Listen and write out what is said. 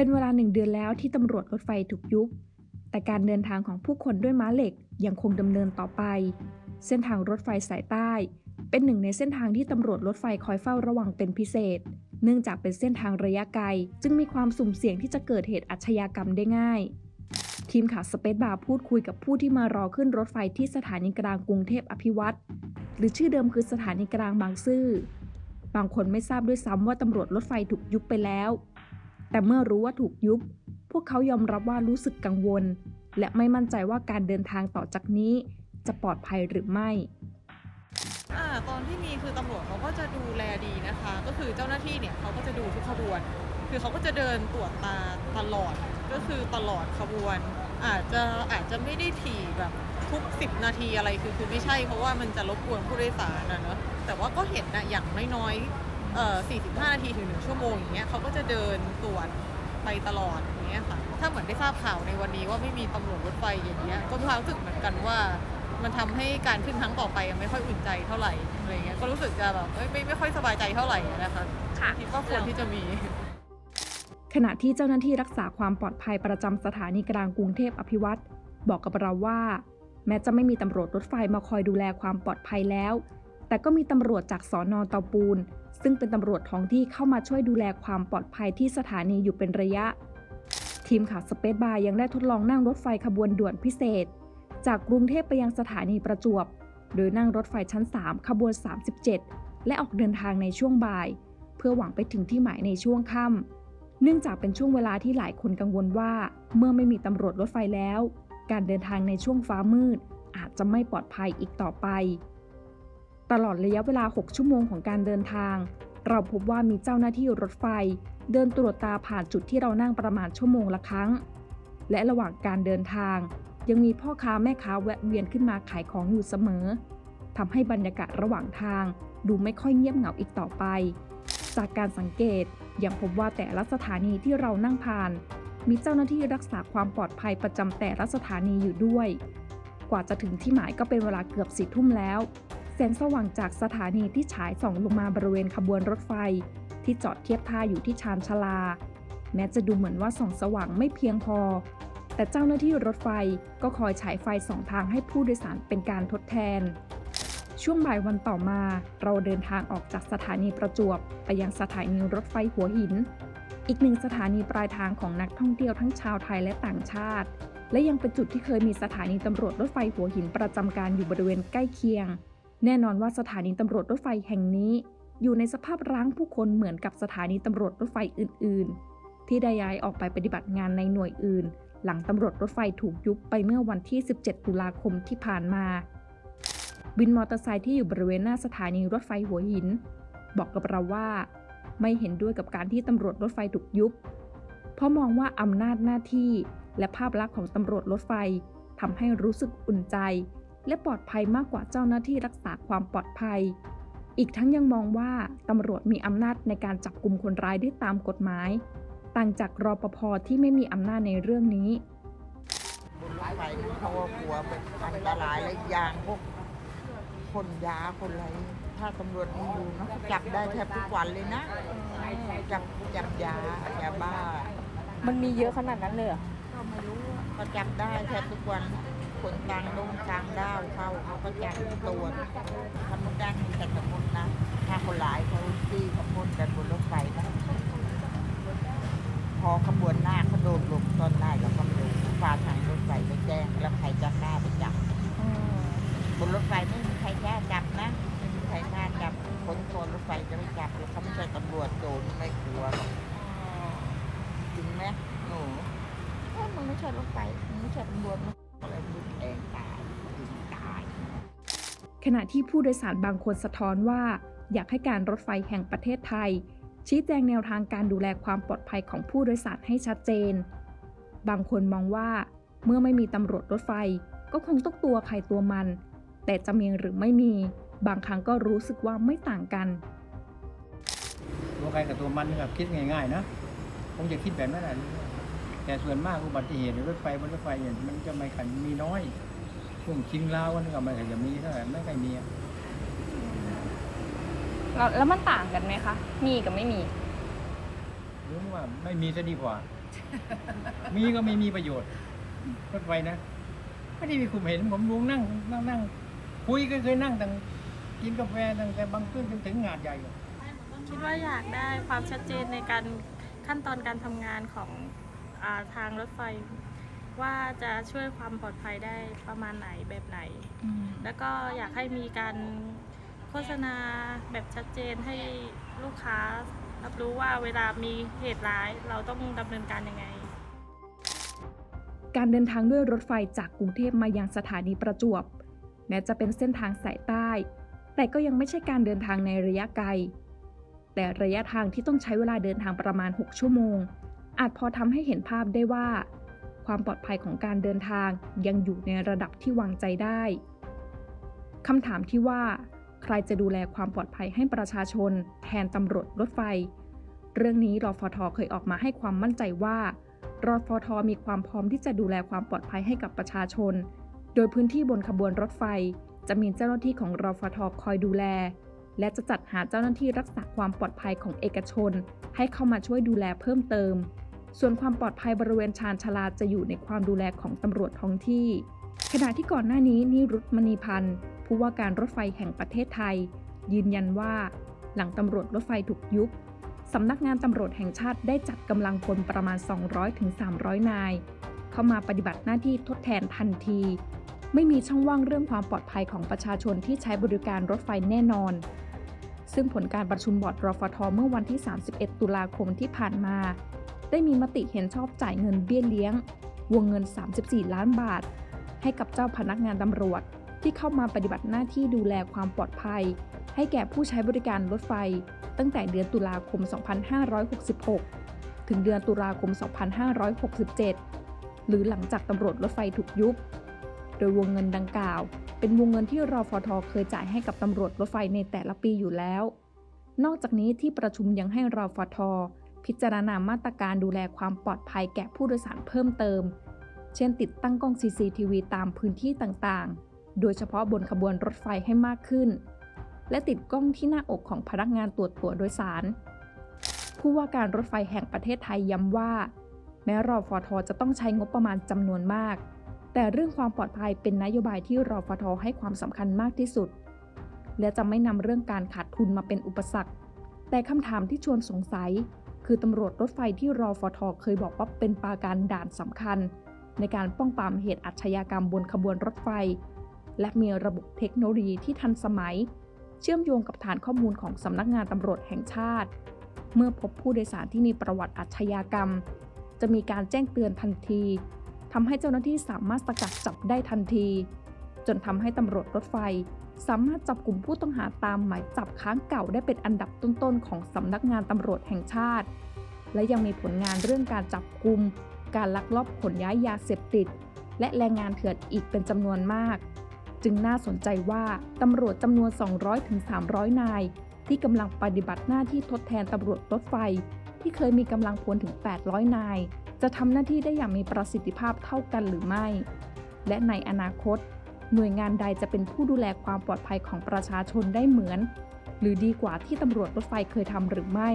เป็นเวลาหนึ่งเดือนแล้วที่ตำรวจรถไฟถูกยุบ แต่การเดินทางของผู้คนด้วยม้าเหล็กยังคงดำเนินต่อไป เส้นทางรถไฟสายใต้ เป็นหนึ่งในเส้นทางที่ตำรวจรถไฟคอยเฝ้าระวังเป็นพิเศษ เนื่องจากเป็นเส้นทางระยะไกล จึงมีความสุ่มเสี่ยงที่จะเกิดเหตุอาชญากรรมได้ง่าย ทีมข่าวสเปซบาร์พูดคุยกับผู้ที่มารอขึ้นรถไฟที่สถานีกลางกรุงเทพอภิวัตรหรือชื่อเดิมคือสถานีกลางบางซื่อบางคนไม่ทราบด้วยซ้ำว่าตำรวจรถไฟถูกยุบไปแล้ว แต่เมื่อรู้ว่าถูกยุบ พวกเขายอมรับว่ารู้สึกกังวล และไม่มั่นใจว่าการเดินทางต่อจากนี้ จะปลอดภัยหรือไม่อ่าตอนที่มีคือตำรวจเขาก็จะดูแลดีนะคะ ก็คือเจ้าหน้าที่เนี่ยเขาก็จะดูทุกขบวน คือเขาก็จะเดินตรวจตาตลอด ก็คือตลอดขบวน อาจจะอาจจะไม่ได้ถี่แบบทุก 10 นาทีอะไรคือคือไม่ใช่เพราะว่ามันจะรบกวนผู้โดยสารนะเนอะแต่ว่าก็เห็นนะอย่างน้อยๆ เอ่อ45 นาทีถึง1ชั่วโมงอย่างเงี้ยเขาก็จะเดินตรวจไปตลอดอย่างเงี้ยค่ะถ้าเหมือนได้ทราบข่าวในวันนี้ว่าไม่มีตำรวจรถไฟอย่างเงี้ยก็มีความรู้สึกเหมือนกันว่า มันทำให้การขึ้นครั้งต่อไปไม่ค่อยอุ่นใจเท่าไหร่อะไรเงี้ยก็รู้สึกจะแบบไม่ไม่ไม่ค่อยสบายใจเท่าไหร่นะคะค่ะ คิดว่าควรที่จะมี ขณะที่เจ้าหน้าที่รักษาความปลอดภัยประจำสถานีกลางกรุงเทพอภิวัตรบอกกับเราว่า แม้จะไม่มีตำรวจรถไฟมาคอยดูแลความปลอดภัยแล้ว แต่ก็มีตำรวจจากสอนอเตาปูน ซึ่งเป็นตำรวจท้องที่เข้ามาช่วยดูแลความปลอดภัยที่สถานีอยู่เป็นระยะ ทีมข่าวสเปซบาร์ยังได้ทดลองนั่งรถไฟขบวนด่วนพิเศษ จากกรุงเทพไปยังสถานีประจวบ โดยนั่งรถไฟชั้น 3 ขบวน 37 และออกเดินทางในช่วงบ่าย เพื่อหวังไปถึงที่หมายในช่วงค่ำเนื่องจากเป็นช่วงเวลาที่หลายคนกังวลว่า เมื่อไม่มีตำรวจรถไฟแล้ว การเดินทางในช่วงฟ้ามืด อาจจะไม่ปลอดภัยอีกต่อไป ตลอดระยะเวลา 6 ชั่วโมงของการเดินทาง เราพบว่ามีเจ้าหน้าที่รถไฟ เดินตรวจตาผ่านจุดที่เรานั่งประมาณชั่วโมงละครั้ง และระหว่างการเดินทาง ยังมีพ่อค้าแม่ค้าแวะเวียนขึ้นมาขายของอยู่เสมอทำให้บรรยากาศระหว่างทาง ดูไม่ค่อยเงียบเหงาอีกต่อไป จากการสังเกตยังพบว่าแต่ละสถานีที่เรานั่งผ่าน มีเจ้าหน้าที่รักษาความปลอดภัยประจำแต่ละสถานีอยู่ด้วย กว่าจะถึงที่หมายก็เป็นเวลาเกือบสี่ทุ่มแล้ว แสงสว่างจากสถานีที่ฉายส่องลงมาบริเวณขบวนรถไฟ ที่จอดเทียบท่าอยู่ที่ชานชาลา แม้จะดูเหมือนว่าส่องสว่างไม่เพียงพอ แต่เจ้าหน้าที่รถไฟก็คอยฉายไฟสองทางให้ผู้โดยสารเป็นการทดแทน ช่วงบ่ายวันต่อมาเราเดินทางออกจากสถานีประจวบ ไปยังสถานีรถไฟหัวหิน อีกหนึ่งสถานีปลายทางของนักท่องเที่ยวทั้งชาวไทยและต่างชาติ และยังเป็นจุดที่เคยมีสถานีตำรวจรถไฟหัวหินประจำการอยู่บริเวณใกล้เคียง แน่นอนว่าสถานีตำรวจรถไฟแห่งนี้ อยู่ในสภาพร้างผู้คนเหมือนกับสถานีตำรวจรถไฟอื่น ๆ ที่ได้ย้ายออกไปปฏิบัติงานในหน่วยอื่น หลังตำรวจรถไฟถูกยุบไปเมื่อวันที่ 17 ตุลาคมที่ผ่านมา วินมอเตอร์ไซค์ที่อยู่บริเวณหน้าสถานีรถไฟหัวหิน บอกกับเราว่า ไม่เห็นด้วยกับการที่ตำรวจรถไฟถูกยุบ เพราะมองว่าอำนาจหน้าที่และภาพลักษณ์ของตำรวจรถไฟทำให้รู้สึกอุ่นใจ และปลอดภัยมากกว่าเจ้าหน้าที่รักษาความปลอดภัย อีกทั้งยังมองว่าตำรวจมีอำนาจในการจับกลุ่มคนร้ายได้ตามกฎหมาย ต่างจากรอปภที่ไม่มีอำนาจในเรื่องนี้บนรถไฟนี่เขาก็กลัวเป็นอันตรายและอีกอย่างพวกคนยาคนอะไร ถ้าตำรวจไมีอยู่เนอะจับได้แทบทุกวันเลยนะ จับจับยายาบ้า มันมีเยอะขนาดนั้นเลยเหรอก็ไม่รู้อะก็จับได้แทบทุกวัน คนกลางดงกลางด้าวเข้าเขาก็จับตรวทำมุดด้านแต่สมุดนะ ถ้าคนหลายเขาตีขบวนกันบนรถไฟนะพอขบวนหน้าเขาโดนลงตอนหน้าแล้วก็ไม่รู้ฝาทางรถไฟไปแจ้งแล้วใครจะกล้าไปจับบนรถไฟไม่มีใครกล้าจับนะไม่มีใครกล้าจับคนคนรถไฟจะไม่จับแล้วเขาไม่ใช่ตำรวจโจรไม่กลัวจริงไหมหนูเอ้ยมึงไม่ใช่รถไฟมึงไม่ใช่ตำรวจมึงอะไรมึงแทงตายยิงตาย ขณะที่ผู้โดยสารบางคนสะท้อนว่า อยากให้การรถไฟแห่งประเทศไทย ชี้แจงแนวทางการดูแลความปลอดภัยของผู้โดยสารให้ชัดเจน บางคนมองว่า เมื่อไม่มีตำรวจรถไฟก็คงต้องตัวใครตัวมัน แต่จะมีหรือไม่มี บางครั้งก็รู้สึกว่าไม่ต่างกัน ตัวใครกับตัวมันนะครับคิดง่ายๆนะคงจะคิดแบบนั้นแหละแต่ส่วนมากอุบัติเหตุในรถไฟบนรถไฟเนี่ยมันจะไม่ขันมีน้อย ช่วงชิงล้าวกันก็ไม่ค่อยจะมีเท่าไหร่ไม่ค่อยมีอะแล้วแล้วมันต่างกันไหมคะ มีกับไม่มี รู้ว่าไม่มีจะดีกว่า มีก็ไม่มีประโยชน์รถไฟนะไม่ได้มีคุมเห็นผมลุงนั่งนั่งนั่งคุยก็เคยนั่งตั้งกินกาแฟตั้งแต่บางพื้นจนถึงงานใหญ่เลยคิดว่าอยากได้ความชัดเจนในการขั้นตอนการทำงานของอาทางรถไฟ ว่าจะช่วยความปลอดภัยได้ประมาณไหนแบบไหนแล้วก็อยากให้มีการโฆษณาแบบชัดเจนให้ลูกค้า รับรู้ว่าเวลามีเหตุร้ายเราต้องดำเนินการยังไง การเดินทางด้วยรถไฟจากกรุงเทพมายังสถานีประจวบ แม้จะเป็นเส้นทางสายใต้ แต่ก็ยังไม่ใช่การเดินทางในระยะไกล แต่ระยะทางที่ต้องใช้เวลาเดินทางประมาณ 6 ชั่วโมง อาจพอทำให้เห็นภาพได้ว่า ความปลอดภัยของการเดินทาง ยังอยู่ในระดับที่วางใจได้คำถามที่ว่า ใครจะดูแลความปลอดภัยให้ประชาชน แทนตำรวจรถไฟ เรื่องนี้รอฟทเคยออกมาให้ความมั่นใจว่ารอฟทมีความพร้อมที่จะดูแลความปลอดภัยให้กับประชาชน โดยพื้นที่บนขบวนรถไฟ จะมีเจ้าหน้าที่ของรอฟทคอยดูแล และจะจัดหาเจ้าหน้าที่รักษาความปลอดภัยของเอกชน ให้เข้ามาช่วยดูแลเพิ่มเติม ส่วนความปลอดภัยบริเวณชานชาลาจะอยู่ในความดูแลของตำรวจท้องที่ ขณะที่ก่อนหน้านี้นิรุตมณีพันธ์ผู้ว่าการรถไฟแห่งประเทศไทย ยืนยันว่า หลังตำรวจรถไฟถูกยุบสำนักงานตำรวจแห่งชาติได้จัดกำลังพลประมาณ 200-300 นาย เข้ามาปฏิบัติหน้าที่ทดแทนทันที ไม่มีช่องว่างเรื่องความปลอดภัยของประชาชนที่ใช้บริการรถไฟแน่นอน ซึ่งผลการประชุมบอร์ดรฟทเมื่อวันที่ 31 ตุลาคมที่ผ่านมา ได้มีมติเห็นชอบจ่ายเงินเบี้ยเลี้ยง วงเงิน 34 ล้านบาท ให้กับเจ้าพนักงานตำรวจ ที่เข้ามาปฏิบัติหน้าที่ดูแลความปลอดภัย ให้แก่ผู้ใช้บริการรถไฟ ตั้งแต่เดือนตุลาคม 2566 ถึงเดือนตุลาคม 2567 หรือหลังจากตำรวจรถไฟถูกยุบ โดยวงเงินดังกล่าว เป็นวงเงินที่รอฟทเคยจ่ายให้กับตำรวจรถไฟในแต่ละปีอยู่แล้ว นอกจากนี้ที่ประชุมยังให้รอฟท พิจารณามาตรการดูแลความปลอดภัยแก่ผู้โดยสารเพิ่มเติม เช่นติดตั้งกล้อง CCTV ตามพื้นที่ต่างๆ โดยเฉพาะบนขบวนรถไฟให้มากขึ้น และติดกล้องที่หน้าอกของพนักงานตรวจตั๋วโดยสาร ผู้ว่าการรถไฟแห่งประเทศไทยย้ำว่า แม้รอฟทจะต้องใช้งบประมาณจำนวนมาก แต่เรื่องความปลอดภัยเป็นนโยบายที่รอฟทให้ความสำคัญมากที่สุด และจะไม่นำเรื่องการขาดทุนมาเป็นอุปสรรคแต่คำถามที่ชวนสงสัย คือตำรวจรถไฟที่รอฟทเคยบอกว่าเป็นปราการด่านสำคัญ ในการป้องปรามเหตุอาชญากรรมบนขบวนรถไฟ และมีระบบเทคโนโลยีที่ทันสมัย เชื่อมโยงกับฐานข้อมูลของสำนักงานตำรวจแห่งชาติ เมื่อพบผู้โดยสารที่มีประวัติอาชญากรรม จะมีการแจ้งเตือนทันทีทำให้เจ้าหน้าที่สามารถสกัดจับได้ทันที จนทำให้ตำรวจรถไฟ สามารถจับกลุ่มผู้ต้องหาตามหมายจับค้างเก่าได้เป็นอันดับต้นๆ ของสำนักงานตำรวจแห่งชาติ และยังมีผลงานเรื่องการจับกลุ่ม การลักลอบขนย้ายยาเสพติด และแรงงานเถื่อนอีกเป็นจำนวนมาก จึงน่าสนใจว่าตำรวจจำนวน 200-300 นาย ที่กำลังปฏิบัติหน้าที่ทดแทนตำรวจรถไฟ ที่เคยมีกำลังพลถึง 800 นายจะทำหน้าที่ได้อย่างมีประสิทธิภาพเท่ากันหรือไม่ และในอนาคต หน่วยงานใดจะเป็นผู้ดูแลความปลอดภัยของประชาชนได้เหมือน หรือดีกว่าที่ตำรวจรถไฟเคยทำหรือไม่